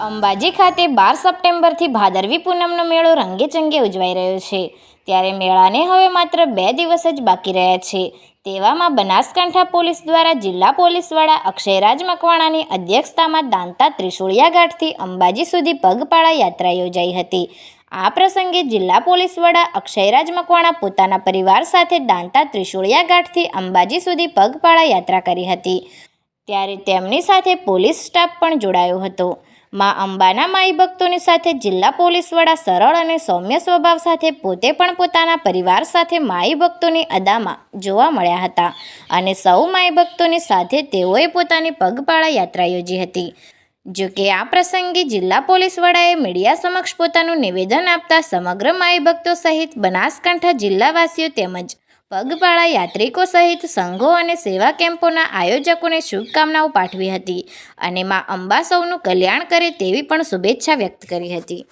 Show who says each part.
Speaker 1: અંબાજી ખાતે બાર સપ્ટેમ્બરથી ભાદરવી પૂનમનો મેળો રંગેચંગે ઉજવાઈ રહ્યો છે. ત્યારે મેળાને હવે માત્ર બે દિવસ જ બાકી રહ્યા છે. તેવામાં બનાસકાંઠા પોલીસ દ્વારા જિલ્લા પોલીસ વડા અક્ષયરાજ મકવાણાની અધ્યક્ષતામાં દાંતા ત્રિશુળિયા ઘાટથી અંબાજી સુધી પગપાળા યાત્રા યોજાઈ હતી. આ પ્રસંગે જિલ્લા પોલીસ વડા અક્ષયરાજ મકવાણા પોતાના પરિવાર સાથે દાંતા ત્રિશુળિયા ઘાટથી અંબાજી સુધી પગપાળા યાત્રા કરી હતી. ત્યારે તેમની સાથે પોલીસ સ્ટાફ પણ જોડાયો હતો. માં અંબાના માઈ ભક્તોની સાથે જિલ્લા પોલીસ વડા સરળ અને સૌમ્ય સ્વભાવ સાથે પોતે પણ પોતાના પરિવાર સાથે માઈ ભક્તોની અદામાં જોવા મળ્યા હતા. અને સૌ માઈ ભક્તોની સાથે તેઓએ પોતાની પગપાળા યાત્રા યોજી હતી. જો કે આ પ્રસંગે જિલ્લા પોલીસ વડાએ મીડિયા સમક્ષ પોતાનું નિવેદન આપતા સમગ્ર માઈ ભક્તો સહિત બનાસકાંઠા જિલ્લાવાસીઓ તેમજ પગપાળા યાત્રિકો સહિત સંઘો અને સેવા કેમ્પોના આયોજકોને શુભકામનાઓ પાઠવી હતી અને માં અંબા સૌનું કલ્યાણ કરે તેવી પણ શુભેચ્છા વ્યક્ત કરી હતી.